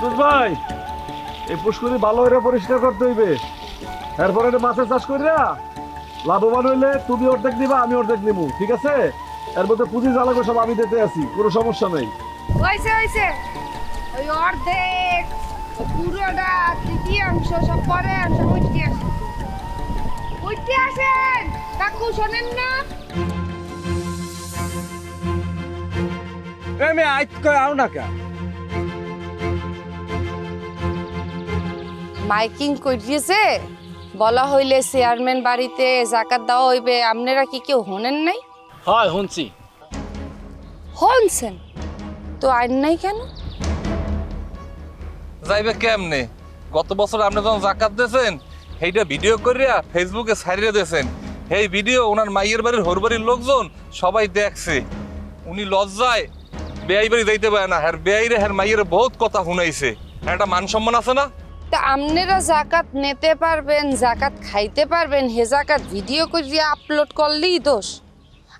কুদ্দুস ভাই এই পুষ্করি ভালো করে পরিষ্কার করতে হইবে। এরপরে মাছের চাষ করিয়া লাভবান হইলে তুমি অর্ধেক দিবা আমি অর্ধেক নিবো ঠিক আছে? এর মধ্যে পুঁজি জ্বালাবে সব আমি দিতে আছি কোনো সমস্যা নেই। হয়েছে হয়েছে ওই অর্ধেক পুরোটা তৃতীয়াংশ সব পরে অংশ উঠতে আসেন উঠতে আসেন কাকু শোনেন না। আমি আইত কই আও না কা মাইকিং করিয়েছে বলা হইলে চেয়ারম্যান বাড়িতে জাকাত দেওয়া হইবে আপনারা কি কেউ হনেন নাই? হয় শুনছি হনছেন? তো আইন নাই কেন? যাইবে কেমনে? গত বছর আপনি যখন জাকাত দিয়েছেন সেইটা ভিডিও করিয়া ফেসবুকে ছাড়িয়ে দিয়েছেন। এই ভিডিও ওনার মাইয়ের বাড়ির হোর বাড়ির লোকজন সবাই দেখছে। উনি লজ্জায় বেআই বাড়ি যাইতে পারে না। হ্যার বেআইরে হ্যার মাইয়ের বহুত কথা শুনাইছে। হ্যাঁ একটা মান সম্মান আছে না? তা আপনারা জাকাত নিতে পারবেন জাকাত খাইতে পারবেন হে জাকাত ভিডিও করিয়া আপলোড করলেই দোষ।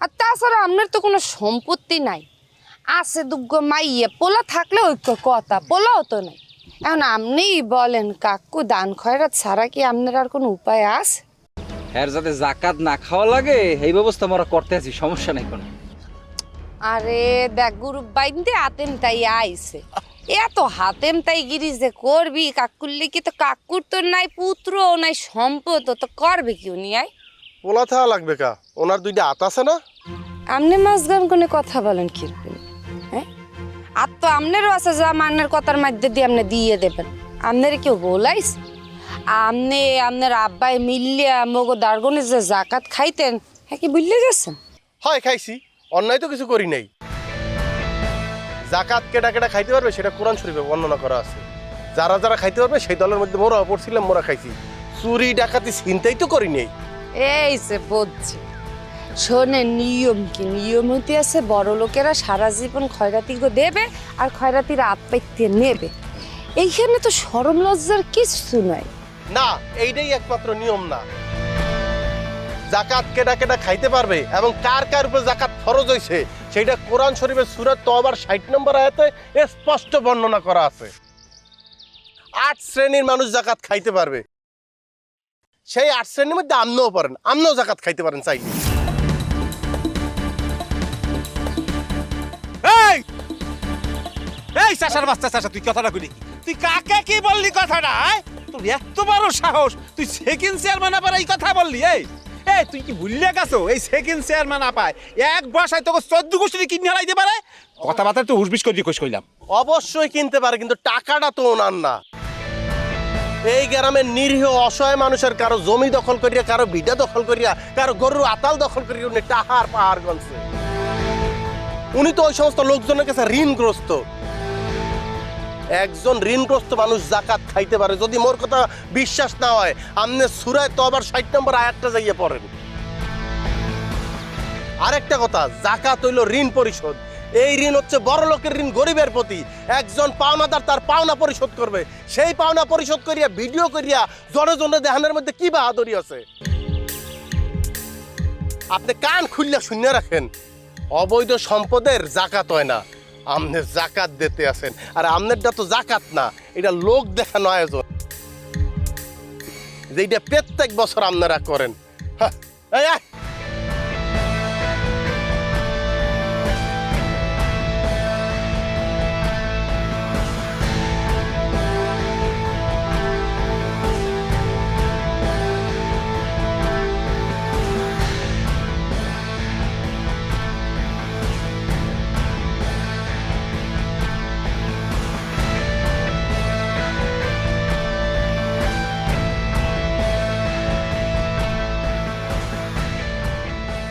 আর তাছাড়া আপনার তো কোনো সম্পত্তি নাই। আছে দুগ্গ মাইয়ে পোলা থাকলে ওই কথা পোলাও তো নাই। এখন আপনিই বলেন কাকু দান খয়রাত ছাড়া কি আপনার আর কোনো উপায় আছে? এর যাতে জাকাত না খাওয়া লাগে এই ব্যবস্থা আমরা করতে আছি সমস্যা নাই কোনো। আরে দেখ গুরু বাইন্দে আতেন তাই আইছে। এত হাতেম তাই গিরি যে করবি? কাকুর লিখি তো কাকুর তো নাই পুত্র নাই সম্পদ তো করবে কি উনি আয়? পোলা থাকা লাগবে কা? ওনার দুইটা হাত আছে না? আমনে মাঝগান কোনে কথা বলেন কীরকম? হ্যাঁ? আর তো আমনেরও আছে যা মানের কথার মধ্যে দিয়ে আপনি দিয়ে দেবেন। আমনের কেউ বলাইস? আমনে আমনের আব্বাই মিললিয়া মগো দার্গনে যে জাকাত খাইতেন হ্যাঁ কি বুঝলে গেছেন? হয় খাইছি। অন্যায় তো কিছু করি নাই। জাকাত কেটা কেটা খাইতে পারবে সেটা কোরআন শরীফে বর্ণনা করা আছে। যারা যারা খাইতে পারবে সেই দলের মধ্যে মোরা পড়ছিলাম মোরা খাইছি। চুরি ডাকাতি চিন্তাই তো করি নেই। এই যে বুঝছি শোনে নিয়ম কি? নিয়ম হতে আছে বড় লোকেরা সারা জীবন খয়রাতি গো দেবে আর খয়রাতির আত্মাইতে নেবে। এইখানে তো সরম লজ্জার কিছু নাই। না এইটাই একমাত্র নিয়ম না। জাকাত কেটা কেটা খাইতে পারবে এবং কার কার উপর জাকাত ফরজ হয়েছে সেটা কোরআন শরীফের সুরাত তো আবার ষাট নম্বর আয়াতে স্পষ্ট বর্ণনা করা আছে। আট শ্রেণির মানুষ জাকাত খাইতে পারবে। সেই আট শ্রেণির মধ্যে আমনও পারেন আমনও জাকাত খাইতে পারেন চাইলে এই! চাষার বাচ্চা চাষা, তুই কথাটা কইলি তুই কাকে কি বললি কথাটা? তোর এত বড় সাহস, তুই সেকেন্ড চেয়ারম্যান আবার এই কথা বললি, এই? এই তুই কি ভুললে গেছো? এই সেকেন্ড চেয়ারম্যান আপায় এক বসায় তোকে চোদ্দ গোষ্ঠী কিনে হারাইতে পারে? কথাবার্তা তো হুসবিস করি কোষ কইলাম। অবশ্যই কিনতে পারে কিন্তু টাকাটা তো ওনার না। এই গ্রামের নিরীহ অসহায় মানুষের কারও জমি দখল করিয়া কারও ভিটা দখল করিয়া কারও গরুর আতাল দখল করিয়া উনি টাহার পাহাড় গনছে উনি তো ওই সমস্ত লোকজনের কাছে ঋণগ্রস্ত। একজন ঋণগ্রস্ত মানুষ জাকাত খাইতে পারে, যদি মোর কথা বিশ্বাস না হয় আপনি সুরায় তো আবার ষাট নম্বর আয়াতটা যাইয়ে পড়েন। আরেকটা কথা, জাকাত হইল ঋণ পরিশোধ। এই ঋণ হচ্ছে বড় লোকের ঋণ, গরিবের প্রতি। একজন পাওনাদার তার পাওনা পরিশোধ করবে। সেই পাওনা পরিশোধ করিয়া, ভিডিও করিয়া, জনে জনে দেহানের মধ্যে কি বাহাদুরি আছে? আপনি কান খুললে শূন্য রাখেন, অবৈধ সম্পদের জাকাত হয় না। আমনের জাকাত দিতে আছেন। আর আমনেরটা তো জাকাত না এটা লোক দেখানো আয়োজন। যেটা প্রত্যেক বছর আপনারা করেন। হ্যাঁ,